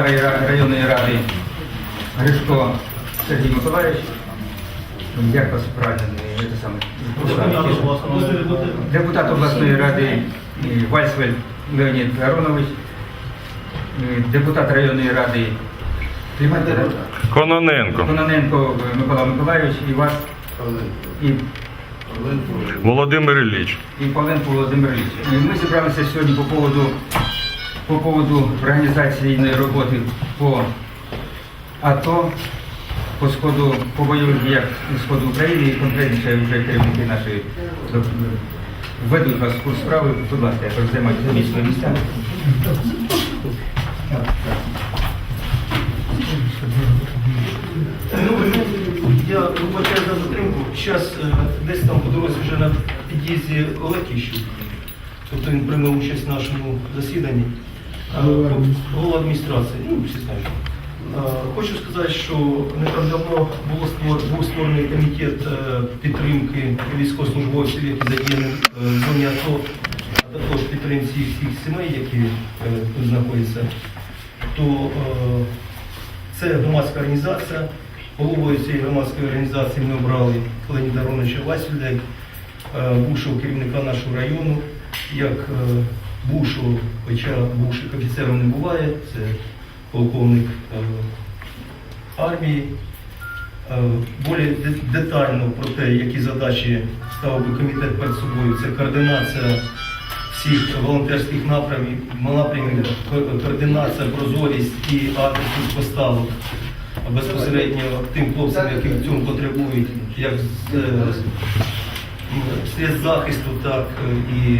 Ра- районної ради Гришко Сергій Миколаївич. Як вас правильно? Депутат обласної ради Вальсвель Леонід Аронович, депутат районної ради Кононенко. Кононенко Микола Миколаївич і вас і, Володимир Ілліч. і Павленко Володимир Ілліч. Ми зібралися сьогодні по поводу, по поводу організаційної роботи по АТО, по сходу, по бойових діях сходу України і конкретніше вже керівники нашої введуть вас в курс справи. Будь ласка, якось займайте займіть свої місця. Я вибачаю за затримку. Зараз десь там по дорозі вже на під'їзді Олег Іщук. Тобто він приймав участь в нашому засіданні. А, Голова адміністрації, ну всі знають. Хочу сказати, що не так давно було створ- був створений комітет е, підтримки військовослужбовців, які задіяні е, в зоні АТО, а також підтримці всіх сімей, які е, тут знаходяться. То е, це громадська організація. Головою цієї громадської організації ми обрали Леоніда Роновича Васюля, е, бувшого керівника нашого району, як е, бувшого, хоча бувших офіцерів не буває, це полковник е, армії. Е, Более детально про те, які задачі ставив би комітет перед собою, це координація всіх волонтерських напрямів, напрямів, ко- координація, прозорість і адресність поставок безпосередньо тим хлопцям, які в цьому потребують, як з, е, захисту, так і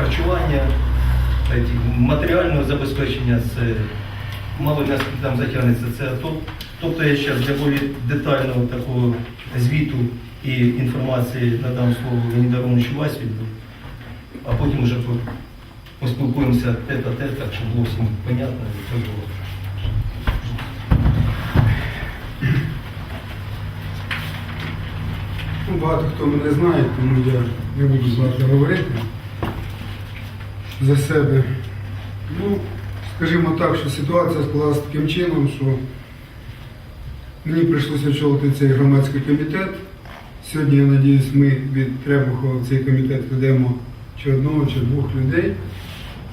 харчування, матеріального забезпечення, це мало наскільки там затягнеться це. Тобто я зараз для більш детального такого звіту і інформації надам слово Леоніда Романовичу Васвіду, а потім вже поспілкуємося тет-а-тет, так щоб було всім понятно і все було. Ну, багато хто мене знає, тому я не буду багато говорити за себе. Ну, скажімо так, що ситуація склалася таким чином, що мені прийшлося очолити цей громадський комітет. Сьогодні, я сподіваюся, ми від Требухова в цей комітет ведемо чи одного, чи двох людей.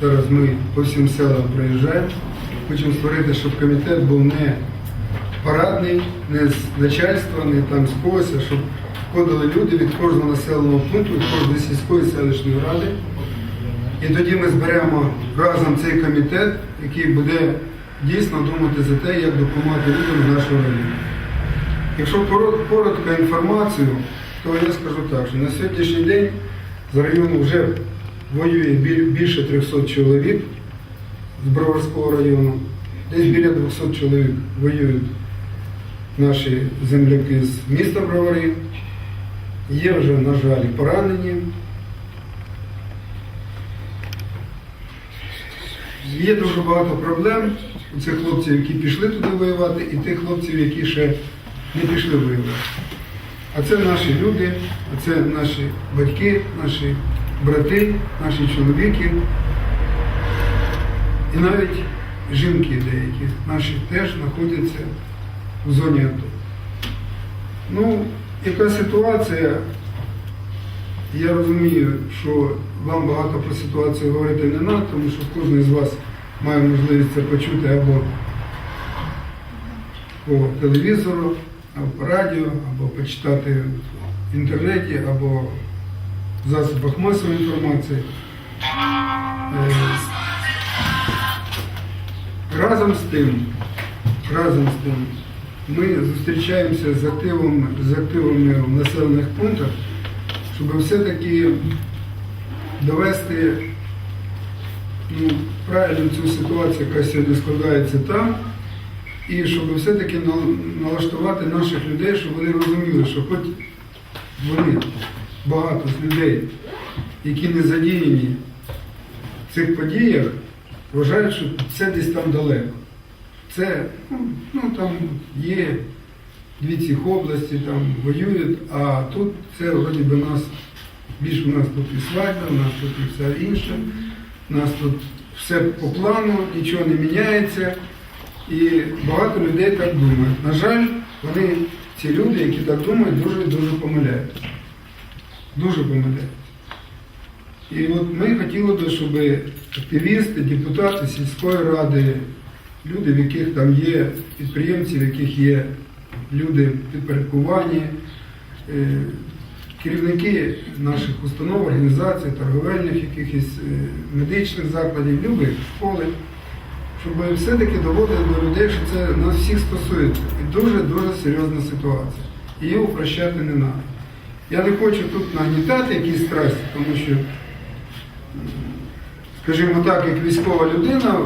Зараз ми по всім селам проїжджаємо. Хочемо створити, щоб комітет був не парадний, не з начальства, не там з когось, а щоб входили люди від кожного населеного пункту, від кожної сільської селищної ради. І тоді ми зберемо разом цей комітет, який буде дійсно думати за те, як допомагати людям з нашого району. Якщо коротко інформацію, то я скажу так, що на сьогоднішній день з району вже воює більше 300 чоловік з Броварського району. Десь біля 200 чоловік воюють наші земляки з міста Бровари. Є вже, на жаль, поранені. Є дуже багато проблем у цих хлопців, які пішли туди воювати, і тих хлопців, які ще не пішли воювати. А це наші люди, а це наші батьки, наші брати, наші чоловіки. І навіть жінки деякі наші теж знаходяться в зоні АТО. Ну, яка ситуація? Я розумію, що вам багато про ситуацію говорити не треба, тому що кожен з вас має можливість це почути або по телевізору, або по радіо, або почитати в інтернеті, або в засобах масової інформації. Е, Разом з тим, разом з тим, ми зустрічаємося з активами, з активами в населених пунктах, щоб все-таки довести ну, правильно цю ситуацію, яка сьогодні складається там, і щоб все-таки налаштувати наших людей, щоб вони розуміли, що хоч вони, багато людей, які не задіяні в цих подіях, вважають, що це десь там далеко. Це ну, ну, там є дві цих області, там воюють, а тут це вроді би нас, більш у нас тут і свадьба, у нас тут і все інше, у нас тут все по плану, нічого не міняється. І багато людей так думають. На жаль, вони, ці люди, які так думають, дуже дуже помиляються. Дуже помиляються. І от ми хотіли би, щоб активісти, депутати сільської ради, люди, в яких там є підприємці, в яких є люди підпорядковані, е, керівники наших установ, організацій, торговельних якихось е, медичних закладів, любих школи, щоб все-таки доводили до людей, що це нас всіх стосується. І дуже-дуже серйозна ситуація. Її упрощати не треба. Я не хочу тут нагнітати якісь страсті, тому що, скажімо так, як військова людина,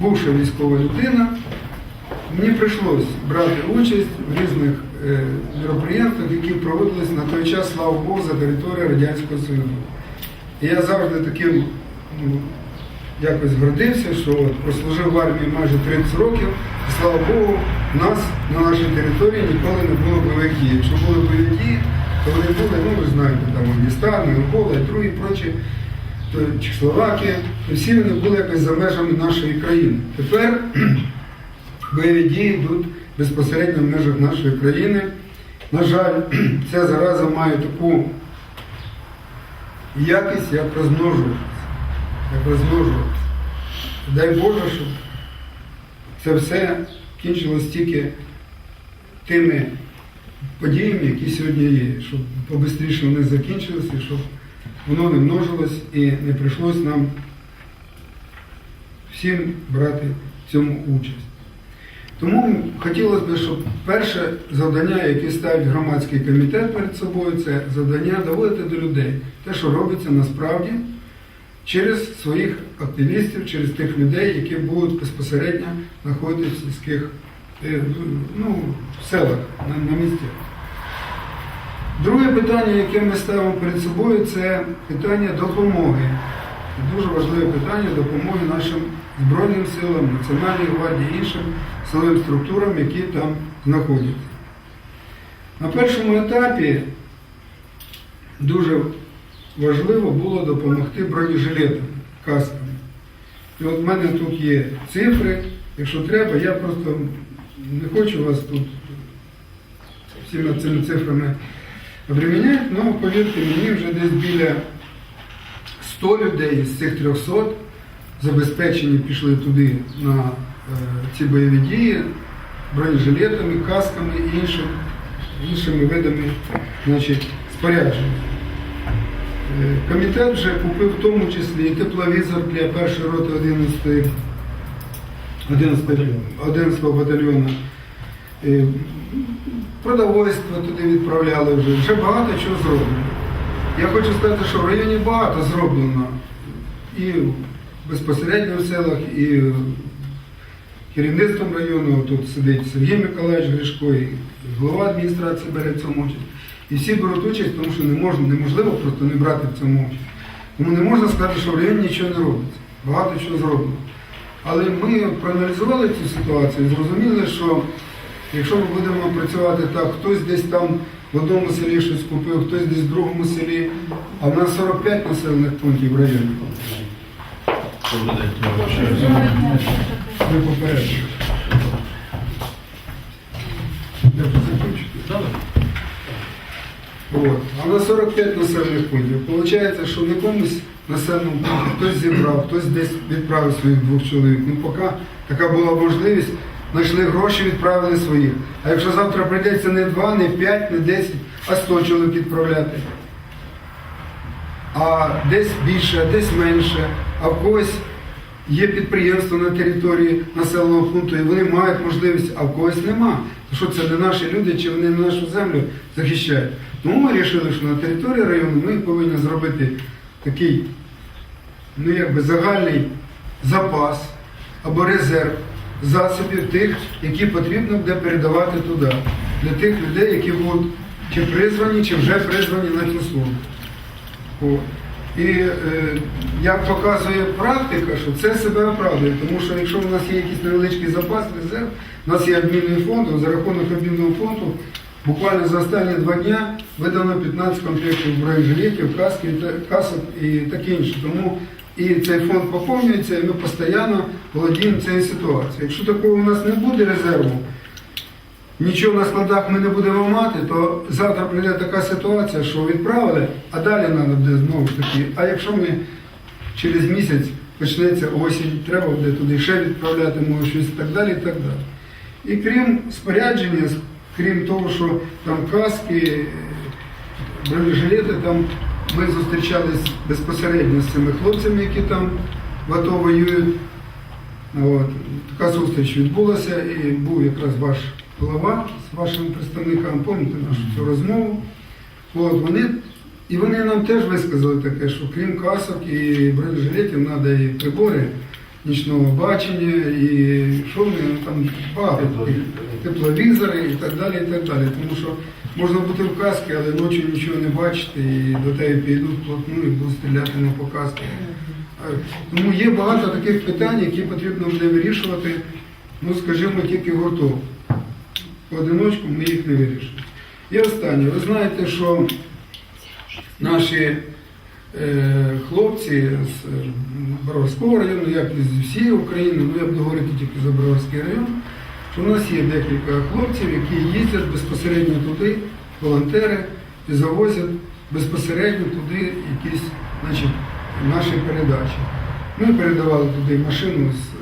бувша військова людина, мені прийшлося брати участь в різних е, мероприємствах, які проводились на той час, слава Богу, за територією Радянського Союзу. І я завжди таким ну, якось гордився, що от, прослужив в армії майже 30 років, і слава Богу, нас на нашій території ніколи не було бойових дій. Якщо були бойові дії, то вони були, ну ви знаєте, там Афганістан, Ангола і другі прочі, то Чехословакія, всі вони були якось за межами нашої країни. Тепер бойові дії йдуть безпосередньо в межах нашої країни. На жаль, ця зараза має таку якість, як розмножуватися. Як розмножуватися. Дай Боже, щоб це все кінчилось тільки тими подіями, які сьогодні є, щоб побистріше вони закінчилися, щоб воно не множилось і не прийшлось нам всім брати в цьому участь. Тому хотілося б, щоб перше завдання, яке ставить громадський комітет перед собою, це завдання доводити до людей те, що робиться насправді через своїх активістів, через тих людей, які будуть безпосередньо знаходитися в сільських е, ну, в селах на, на місцях. Друге питання, яке ми ставимо перед собою, це питання допомоги. Дуже важливе питання допомоги нашим Збройним силам, Національній гвардії іншим силовим структурам, які там знаходяться. На першому етапі дуже важливо було допомогти бронежилетам, касками. І от в мене тут є цифри. Якщо треба, я просто не хочу вас тут всіма цими цифрами обреміняти, але повірте мені, вже десь біля 100 людей з цих 300 забезпечені пішли туди на ці бойові дії бронежилетами, касками і іншим, іншими видами значить, спорядження. Е, Комітет вже купив в тому числі і тепловізор для першої роти 11 11, 11 батальйону. Е, Продовольство туди відправляли вже, вже багато чого зроблено. Я хочу сказати, що в районі багато зроблено і безпосередньо в селах, і керівництвом району тут сидить Сергій Миколаївич Гришко, і голова адміністрації бере в цьому участь. І всі беруть участь, тому що не можна, неможливо просто не брати в цьому участь. Тому не можна сказати, що в районі нічого не робиться. Багато чого зроблено. Але ми проаналізували цю ситуацію і зрозуміли, що якщо ми будемо працювати так, хтось десь там в одному селі щось купив, хтось десь в другому селі, а в нас 45 населених пунктів в районі. Ви вже. От. А на 45 населених пунктів. Виходить, що в якомусь населеному пункті хтось зібрав, хтось десь відправив своїх двох чоловік. Ну, поки така була можливість, знайшли гроші, відправили своїх. А якщо завтра прийдеться не 2, не 5, не 10, а 100 чоловік відправляти. А десь більше, а десь менше, а в когось є підприємство на території населеного пункту, і вони мають можливість, а в когось нема. Що це не наші люди, чи вони нашу землю захищають. Тому ми вирішили, що на території району ми повинні зробити такий, ну якби загальний запас або резерв засобів тих, які потрібно буде передавати туди, для тих людей, які будуть чи призвані, чи вже призвані на цю службу. І е, як показує практика, що це себе оправдує, тому що якщо у нас є якийсь невеличкий запас, резерв, у нас є обмінний фонд, за рахунок обмінного фонду буквально за останні два дня видано 15 комплектів бронежилетів, каски, касок і таке інше. Тому І цей фонд поповнюється, і ми постійно володіємо цією ситуацією. Якщо такого у нас не буде резерву, нічого на складах ми не будемо мати, то завтра прийде така ситуація, що відправили, а далі треба буде знову ж таки. А якщо ми через місяць почнеться осінь, треба буде туди ще відправляти, може щось і так далі, і так далі. І крім спорядження, крім того, що там каски, бронежилети, там ми зустрічались безпосередньо з цими хлопцями, які там в АТО воюють. От. Така зустріч відбулася і був якраз ваш голова з вашими представниками, пам'ятаєте нашу цю розмову. От, вони, і вони нам теж висказали таке, що крім касок і бронежилетів треба і прибори нічного бачення, і що вони ну, там багато, тепловізори і так далі, і так далі. Тому що можна бути в касці, але ночі нічого не бачити, і до тебе підуть плотну і будуть стріляти не по касці. Е, Тому є багато таких питань, які потрібно буде вирішувати, ну скажімо, тільки гуртом. Поодиночку ми їх не вирішимо. І останнє, ви знаєте, що наші е, хлопці з Боровського району, як і з всієї України, ну я буду говорити тільки за Боровський район, що в нас є декілька хлопців, які їздять безпосередньо туди, волонтери, і завозять безпосередньо туди якісь значить, наші передачі. Ми передавали туди машину з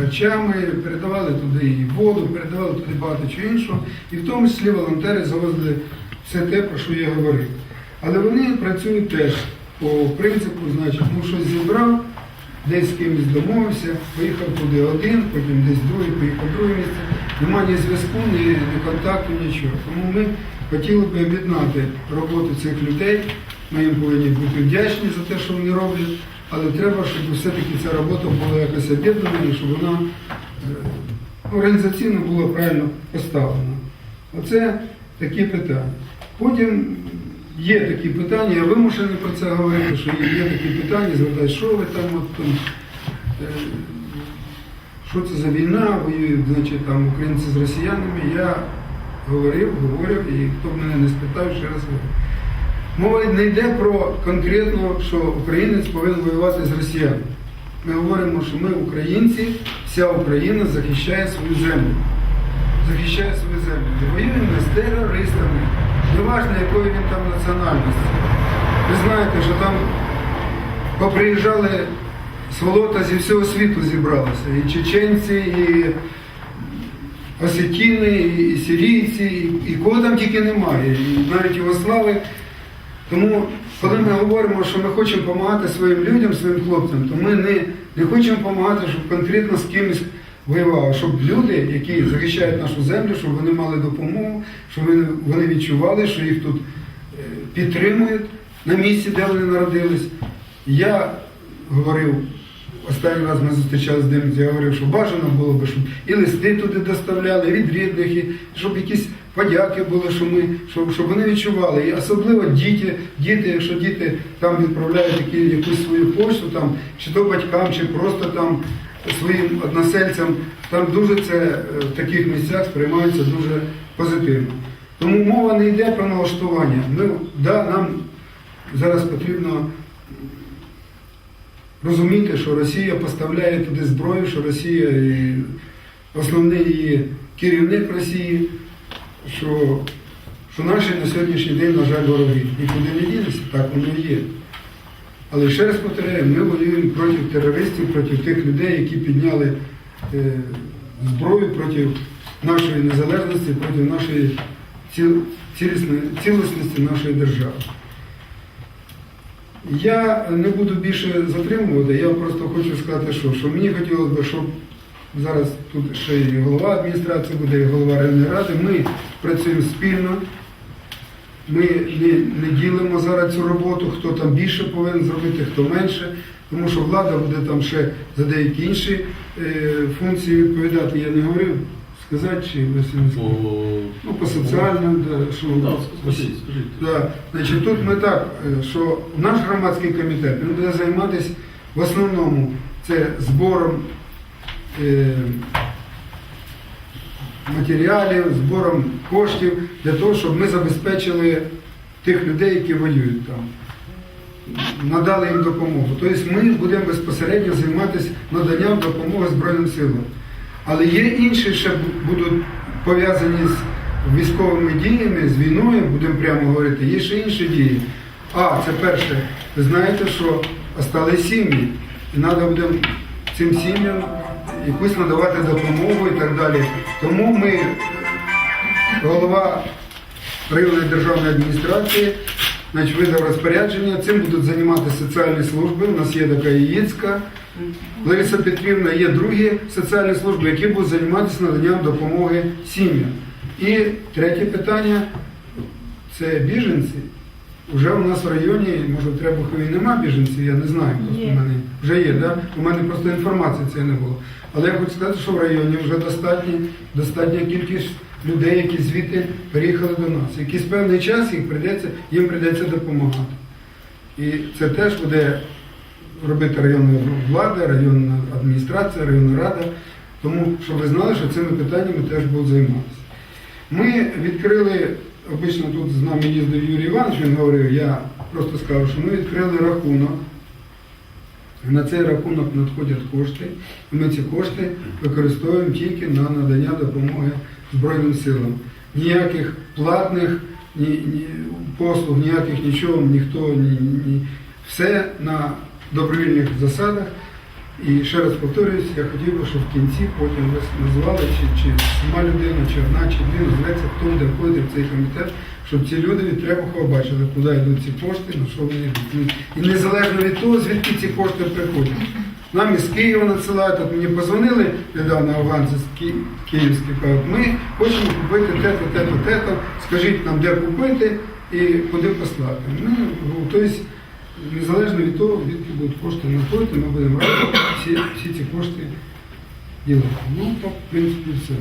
харчами, передавали туди і воду, передавали туди багато чого іншого. І в тому числі волонтери завозили все те, про що я говорив. Але вони працюють теж по принципу, значить, ну щось зібрав, десь з кимось домовився, поїхав туди один, потім десь другий, поїхав друге місце. Нема ні зв'язку, ні, ні контакту, нічого. Тому ми хотіли б об'єднати роботу цих людей. Ми їм повинні бути вдячні за те, що вони роблять, але треба, щоб все-таки ця робота була якось об'єднана, і щоб вона е, організаційно була правильно поставлена. Оце такі питання. Потім є такі питання, я вимушений про це говорити, що є, такі питання, звертають, що ви там, от, там е, що це за війна, воюють, значить, там українці з росіянами. Я говорив, говорю, і хто б мене не спитав, ще раз говорю. Мова не йде про конкретно, що українець повинен воювати з росіянами. Ми говоримо, що ми українці, вся Україна захищає свою землю. Захищає свою землю. І воюємо з терористами. Неважно, якої він там національності. Ви знаєте, що там поприїжджали сволота зі всього світу зібралися. І чеченці, і осетіни, і сирійці, і, кого там тільки немає. І навіть Югослави. Тому, коли ми говоримо, що ми хочемо допомагати своїм людям, своїм хлопцям, то ми не, не хочемо допомагати, щоб конкретно з кимось воювали, щоб люди, які захищають нашу землю, щоб вони мали допомогу, щоб вони, відчували, що їх тут е, підтримують на місці, де вони народились. Я говорив, останній раз ми зустрічалися з ним, я говорив, що бажано було б, щоб і листи туди доставляли від рідних, і щоб якісь подяки були, що ми, щоб, щоб вони відчували. І особливо діти, діти, якщо діти там відправляють які, якусь свою пошту, там, чи то батькам, чи просто там своїм односельцям, там дуже це е, в таких місцях сприймається дуже позитивно. Тому мова не йде про налаштування. Ми, да, нам зараз потрібно розуміти, що Росія поставляє туди зброю, що Росія і основний її керівник Росії, що, що наші на сьогоднішній день, на жаль, вороги. Нікуди не ділися, так воно є. Але ще раз повторяю, ми воюємо проти терористів, проти тих людей, які підняли е, зброю проти нашої незалежності, проти нашої ціл- цілісності нашої держави. Я не буду більше затримувати, я просто хочу сказати, що, що мені хотілося б, щоб зараз тут ще і голова адміністрації буде, і голова районної ради. Ми працюємо спільно. Ми не, не ділимо зараз цю роботу, хто там більше повинен зробити, хто менше, тому що влада буде там ще за деякі інші е, функції відповідати. Я не говорив сказати, чи не? По... Ну, по соціальним, да, що Да, скажіть, скажіть. Да. Значить, тут ми так, е, що наш громадський комітет він буде займатися в основному це збором е, матеріалів, збором коштів для того, щоб ми забезпечили тих людей, які воюють там. надали їм допомогу. Тобто ми будемо безпосередньо займатися наданням допомоги Збройним силам. Але є інші, ще будуть пов'язані з військовими діями, з війною, будемо прямо говорити, є ще інші дії. А, це перше, ви знаєте, що остались сім'ї, і треба буде цим сім'ям якусь надавати допомогу і так далі. Тому ми, голова районної державної адміністрації, значить, видав розпорядження, цим будуть займатися соціальні служби. У нас є така Яїцька, Лариса Петрівна, є другі соціальні служби, які будуть займатися наданням допомоги сім'ям. І третє питання це біженці. Вже у нас в районі, може, в Требухові нема біженців, я не знаю, просто Є. в мене вже є, да? у мене просто інформації цієї не було. Але я хочу сказати, що в районі вже достатня, достатня кількість людей, які звідти переїхали до нас. Якийсь певний час їх прийдеться, їм прийдеться допомагати. І це теж буде робити районна влада, районна адміністрація, районна рада. Тому, щоб ви знали, що цими питаннями теж будуть займатися. Ми відкрили, обично тут з нами їздив Юрій Іванович, він говорив, я просто сказав, що ми відкрили рахунок. На цей рахунок надходять кошти, і ми ці кошти використовуємо тільки на надання допомоги Збройним силам. Ніяких платних ні, ні, послуг, ніяких нічого, ніхто ні, ні. Все на добровільних засадах. І ще раз повторююсь, я хотів би, щоб в кінці потім ви назвали, чи, чи сама людина, чи одна, чи дві, називається, хто буде входити в цей комітет, щоб ці люди від Требухова бачили, куди йдуть ці кошти, на що вони йдуть. І незалежно від того, звідки ці кошти приходять. Нам із Києва надсилають, от мені позвонили недавно афганці з Ки- київські, кажуть, ми хочемо купити те-то, те-то, те-то, скажіть нам, де купити і куди послати. Ми, ну, тобто, незалежно від того, звідки будуть кошти надходити, ми будемо раді всі, всі ці кошти ділити. Ну, так, в принципі, все.